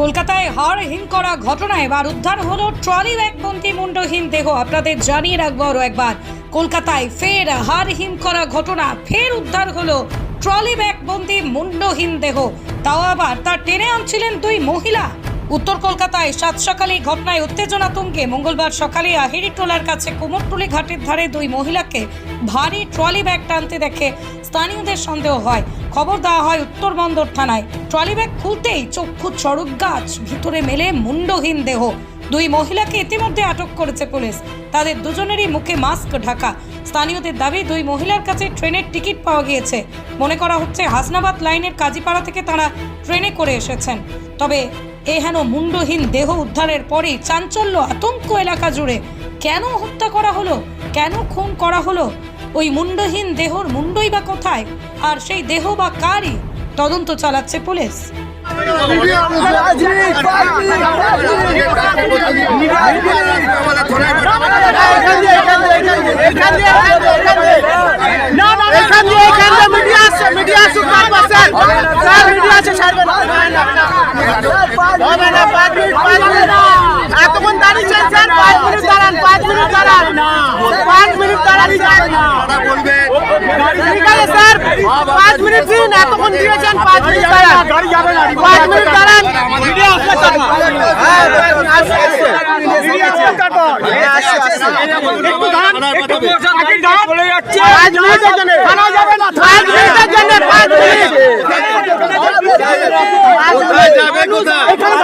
কলকাতায় হাড় হিম করা ঘটনায় এবার উদ্ধার হলো ট্রলি ব্যাগবন্দি মুন্ডহীন দেহ। আপনাদের জানিয়ে রাখব আরও একবার। কলকাতায় ফের হাড় হিম করা ঘটনা, ফের উদ্ধার হলো ট্রলি ব্যাগ ব্যাগবন্দি মুন্ডহীন দেহ। তাও আবার তা টেনে আনছিলেন দুই মহিলা। উত্তর কলকাতায় সাত সকালে ঘটনায় উত্তেজনা তুঙ্গে। মঙ্গলবার সকালে আহিরি টোলার কাছে কুমোরটুলি ঘাটের ধারে দুই মহিলাকে ভারী ট্রলি ব্যাগ টানতে দেখে স্থানীয়দের সন্দেহ হয়। খবর দেওয়া হয় উত্তরবন্দর থানায়। ট্রলি ব্যাগ খুলতেই চক্ষু চড়ক গাছ, ভিতরে মেলে মুন্ডহীন দেহ। দুই মহিলাকে ইতিমধ্যে আটক করেছে পুলিশ। তাদের দুজনেরই মুখে মাস্ক ঢাকা। স্থানীয়দের দাবি, দুই মহিলার কাছে ট্রেনের টিকিট পাওয়া গিয়েছে। মনে করা হচ্ছে, হাসনাবাদ লাইনের কাজীপাড়া থেকে তারা ট্রেনে করে এসেছেন। তবে এ হেন মুন্ডহীন দেহ উদ্ধারের পরেই চাঞ্চল্য আতঙ্ক এলাকা জুড়ে। কেন হত্যা করা হলো? কেন খুন করা হলো? ওই মুন্ডহীন দেহর মুন্ডই বা কোথায়? আর সেই দেহ বা কারই তদন্ত চালাচ্ছে পুলিশ। এতক্ষণ দাঁড়িয়েছেন পাঁচ মিনিট দাঁড়ান, পাঁচ মিনিট দাঁড়ান। স্যার ঠিক আছে স্যার পাঁচ মিনিট দিন এতক্ষণ দিয়েছেন পাঁচ মিনিট দাঁড়ান। পাঁচ মিনিট দাঁড়ান। এখানে